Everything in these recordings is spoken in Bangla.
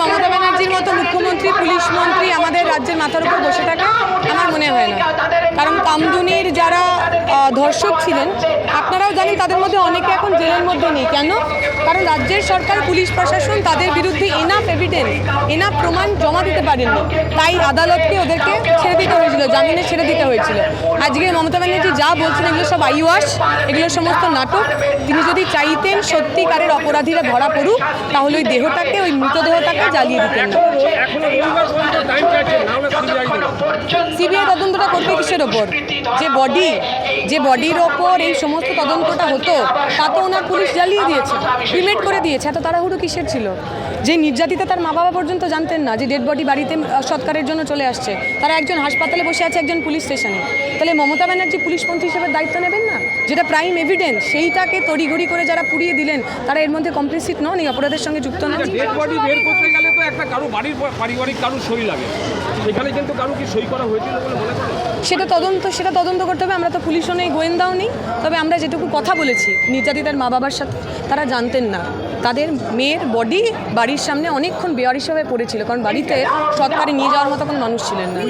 মমতা ব্যানার্জির মতো মুখ্যমন্ত্রী, পুলিশ মন্ত্রী আমাদের রাজ্যের মাথার উপর বসে থাকে আমার মনে হয় না। কারণ কামদুনির যারা ধর্ষক ছিলেন, আপনারাও জানেন তাদের মধ্যে অনেকে এখন জেলের মধ্যে নেই। কেন? কারণ রাজ্যের সরকার, পুলিশ প্রশাসন তাদের বিরুদ্ধে এনাফ এভিডেন্স এনাফ প্রমাণ জমা দিতে পারেননি। তাই আদালতকে ওদেরকে ছেড়ে দিতে হয়েছিল, জামিনে ছেড়ে দিতে হয়েছিল। আজকে মমতা ব্যানার্জি যা বলছেন, এগুলো সব আইওয়াস, এগুলো সমস্ত নাটক। তিনি যদি চাইতেন সত্যিকারের অপরাধীরা ধরা পড়ুক, তাহলে ওই দেহটাকে, ওই মৃতদেহটাকে জ্বালিয়ে দিতেন। সিবিআই তদন্তটা করবে কিসের ওপর? যে বডি, যে বডির ওপর এই সমস্ত তদন্তটা হতো তা তো ওনার পুলিশ জ্বালিয়ে দিয়েছে ক্রিমেট করে দিয়েছে। এত তাড়াহুড়ো কিসের ছিল? যে নির্যাতিতা তার মা বাবা পর্যন্ত জানতেন না, যে ডেড বডি বাড়িতে সৎকারের জন্য চলে আসছে। তারা একজন হাসপাতালে বসে আছে একজন পুলিশ স্টেশনে। তাহলে মমতা ব্যানার্জি পুলিশ মন্ত্রী হিসেবে দায়িত্ব নেবেন না? যেটা প্রাইম এভিডেন্স সেইটাকে তড়িঘড়ি করে যারা পুড়িয়ে দিলেন তারা এর মধ্যে কমপ্লিসিট নন এই অপরাধের সঙ্গে যুক্ত নন? সেটা তদন্ত সেটা তদন্ত করতে হবে। আমরা তো পুলিশও নেই গোয়েন্দাও নেই। তবে আমরা যেটুকু কথা বলেছি নির্যাতিতার মা বাবার সাথে তারা জানতেন না। তাদের মেয়ের বডি বাড়ির সামনে অনেকক্ষণ বেয়ার হিসাবে পড়েছিল, কারণ বাড়িতে সৎকারে নিয়ে যাওয়ার মতো কোনো মানুষ ছিলেন না।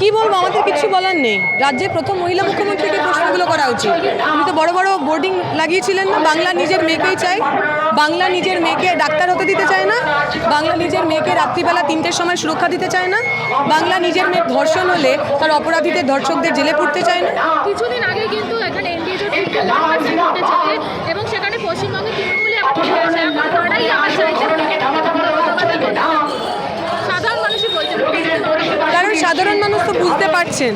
কি বলব? আমাদের কিছু বলার নেই। রাজ্যের প্রথম মহিলা মুখ্যমন্ত্রীকে প্রশ্নগুলো করা উচিত। উনি তো বড় বড় বোর্ডিং লাগিয়েছিলেন না? বাংলা নিজের মেয়েকেই চাই। বাংলা নিজের মেয়েকে ডাক্তার হতে দিতে চায় না? বাংলা নিজের মেয়েকে রাত্রিবেলা তিনটের সময় সুরক্ষা দিতে চায় না? বাংলা নিজের মেয়ে ধর্ষণ হলে তার অপরাধীদের ধর্ষকদের জেলে পড়তে চায় না? কিছুদিন আগে কিন্তু এখানে পারছেন।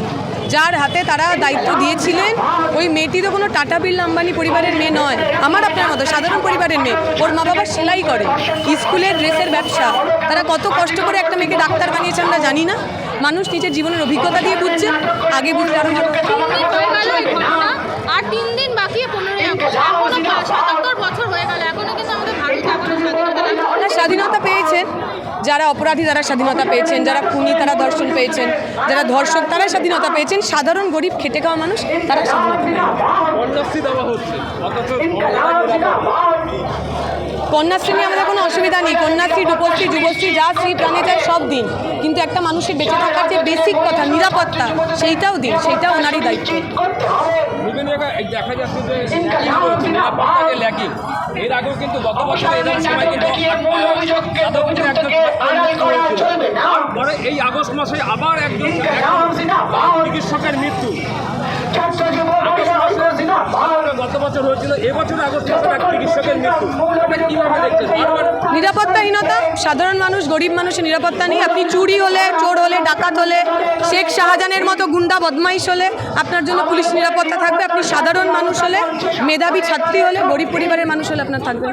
যার হাতে তারা দায়িত্ব দিয়েছিলেন, ওই মেয়েটি তো কোনো টাটা বিল আম্বানি পরিবারের মেয়ে নয়, আমার আপনার মতো সাধারণ পরিবারের মেয়ে। ওর মা বাবা সেলাই করে, স্কুলের ড্রেসের ব্যবসা। তারা কত কষ্ট করে একটা মেয়েকে ডাক্তার বানিয়েছে আমরা জানি না। মানুষ নিজের জীবনের অভিজ্ঞতা দিয়ে বুঝছে, আগে ঘটনা আর যারা অপরাধী তারা স্বাধীনতা পেয়েছেন, যারা খুনি তারা ধর্ষণ পেয়েছেন, যারা ধর্ষক তারা স্বাধীনতা পেয়েছেন, সাধারণ গরিব খেটে খাওয়া মানুষ তারা কন্যাশ্রী নিয়ে আমাদের কোনো অসুবিধা নেই, কন্যাশ্রী, রূপশ্রী, যুবশ্রী, যা শ্রী প্রাণে যায় সব দিন। কিন্তু একটা মানুষের বেঁচে থাকার যে বেসিক কথা, নিরাপত্তা, সেইটাও দিন সেইটা ওনারই দায়িত্ব। এই দেখা যাচ্ছে যে নিরাপত্তাকে ল্যাকিং এর আগেও কিন্তু গত বছর সময় কিন্তু মৃত্যু এই আগস্ট মাসে আবার একজন চিকিৎসকের মৃত্যু। বছর হয়েছিল, এবছর নিরাপত্তাহীনতা, সাধারণ মানুষ, গরিব মানুষের নিরাপত্তা নেই। আপনি চুরি হলে, চোর হলে, ডাকাত হলে, শেখ শাহজাহানের মতো গুন্ডা, বদমাইশ হলে আপনার জন্য পুলিশ নিরাপত্তা থাকবে। আপনি সাধারণ মানুষ হলে, মেধাবী ছাত্রী হলে, গরিব পরিবারের মানুষ হলে আপনার থাকবে।